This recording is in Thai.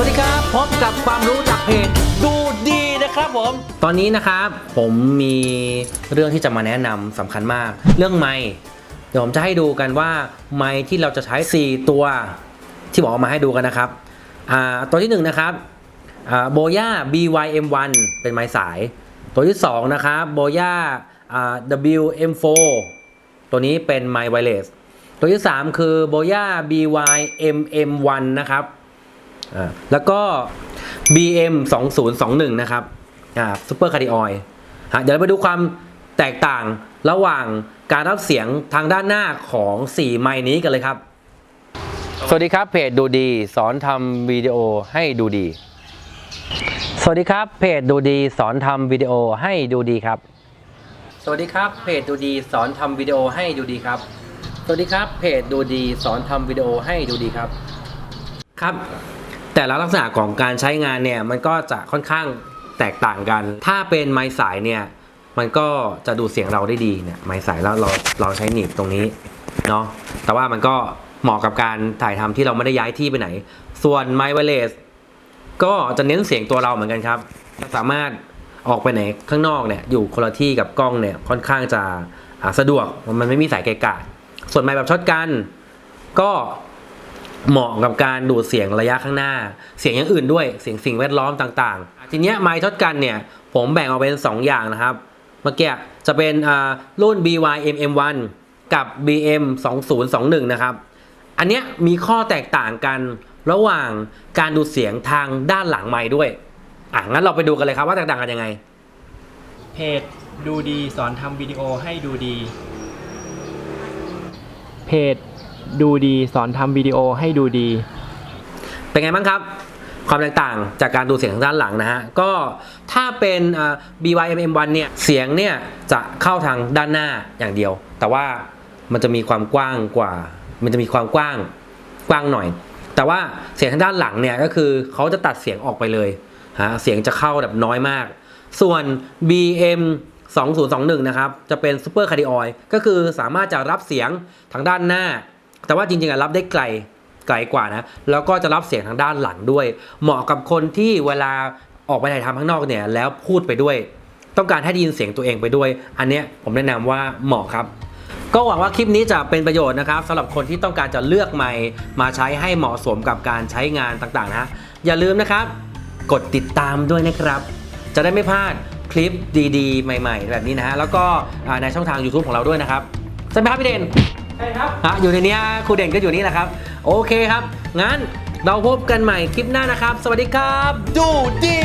สวัสดีครับ พบกับความรู้จากเพจดูดีนะครับผม ตอนนี้นะครับผมมีเรื่องที่จะมาแนะนำสำคัญมาก เรื่องไม้เดี๋ยวผมจะให้ดูกันว่าไม้ที่เราจะใช้ 4 ตัวที่บอกมาให้ดูกันนะครับตัวที่1นงนะครับโบย่า BYM1 เป็นไม้สาย ตัวที่ 2 นะครับโบย่า WM4 ตัวนี้เป็นไมค์ไวเลสตัวที่ 3 คือโบย่า BYMM1 นะครับ อ่าแล้วก็ BM 2021นะครับอ่าซูเปอร์คาร์ดิออยเดี๋ยวเราไปดูความแตกต่างระหว่างการรับเสียงทางด้านหน้าของ 4 ไมค์นี้กันเลยครับ สวัสดีครับเพจดูดี สอนทำวิดีโอให้ดูดี สวัสดีครับเพจดูดี สอนทำวิดีโอให้ดูดีครับ สวัสดีครับเพจดูดี สอนทำวิดีโอให้ดูดีครับ สวัสดีครับเพจดูดี สอนทำวิดีโอให้ดูดีครับ ครับ แต่ละลักษณะของการใช้งานเนี่ยมันก็จะค่อนข้างแตกต่างกัน ถ้าเป็นไม้สายเนี่ยมันก็จะดูดเสียงเราได้ดีเนี่ยไม้สายแล้วเราเราใช้หนีบตรงนี้เนาะแต่ว่ามันก็เหมาะกับการถ่ายทำที่เราไม่ได้ย้ายที่ไปไหน ส่วนไมค์ไวเลสก็จะเน้นเสียงตัวเราเหมือนกันครับสามารถออกไปไหนข้างนอกเนี่ยอยู่คนละที่กับกล้องเนี่ยค่อนข้างจะสะดวกมันไม่มีสายไกลกะส่วนไมค์แบบช็อตกัน ก็ เหมาะกับการดูดเสียงระยะข้างหน้า เสียงอย่างอื่นด้วย เสียงสิ่งแวดล้อมต่างๆ ทีเนี้ยไมค์ช็อตกันเนี่ย ผมแบ่งออกเป็น 2 อย่างนะครับ เมื่อกี้จะเป็นอ่ารุ่น BYMM1 กับ BM 2021 นะครับ อันเนี้ยมีข้อแตกต่างกันระหว่างการดูดเสียงทางด้านหลังไม้ด้วย อะ งั้นเราไปดูกันเลยครับว่าแตกต่างกันยังไง เพจดูดีสอนทำวิดีโอให้ดูดี เพจ ดูดี สอนทำวิดีโอให้ดูดี เป็นไงบ้างครับ ความแตกต่างจากการดูเสียงทางด้านหลังนะฮะ ก็ถ้าเป็น BYMM1 เนี่ย เสียงเนี่ยจะเข้าทางด้านหน้าอย่างเดียว แต่ว่ามันจะมีความกว้างกว่า มันจะมีความกว้างกว้างหน่อย แต่ว่าเสียงทางด้านหลังเนี่ยก็คือเขาจะตัดเสียงออกไปเลยฮะเสียงจะเข้าแบบน้อยมาก ส่วน BM 2021 นะครับ จะเป็น Super Cardioid ก็คือสามารถจะรับเสียงทางด้านหน้า แต่ว่าจริงๆรับได้ไกลไกลกว่านะแล้วก็จะรับเสียงทางด้านหลังด้วย เหมาะกับคนที่เวลาออกไปถ่ายทำข้างนอกเนี่ยแล้วพูดไปด้วย ต้องการให้ได้ยินเสียงตัวเองไปด้วย อันเนี้ยผมแนะนำว่าเหมาะครับ ก็หวังว่าคลิปนี้จะเป็นประโยชน์นะครับสำหรับคนที่ต้องการจะเลือกไมค์มาใช้ให้เหมาะสมกับการใช้งานต่างๆนะอย่าลืมนะครับ กดติดตามด้วยนะครับ จะได้ไม่พลาดคลิปดีๆ ใหม่ ๆ แบบนี้นะฮะแล้วก็ในช่องทาง YouTube ของเราด้วยนะครับใช่ไหมครับพี่เด่น ใช่ครับอะอยู่ในเนี้ยครูเด่นก็อยู่นี่แหละครับ โอเคครับ งั้นเราพบกันใหม่คลิปหน้านะครับ สวัสดีครับ ดูดี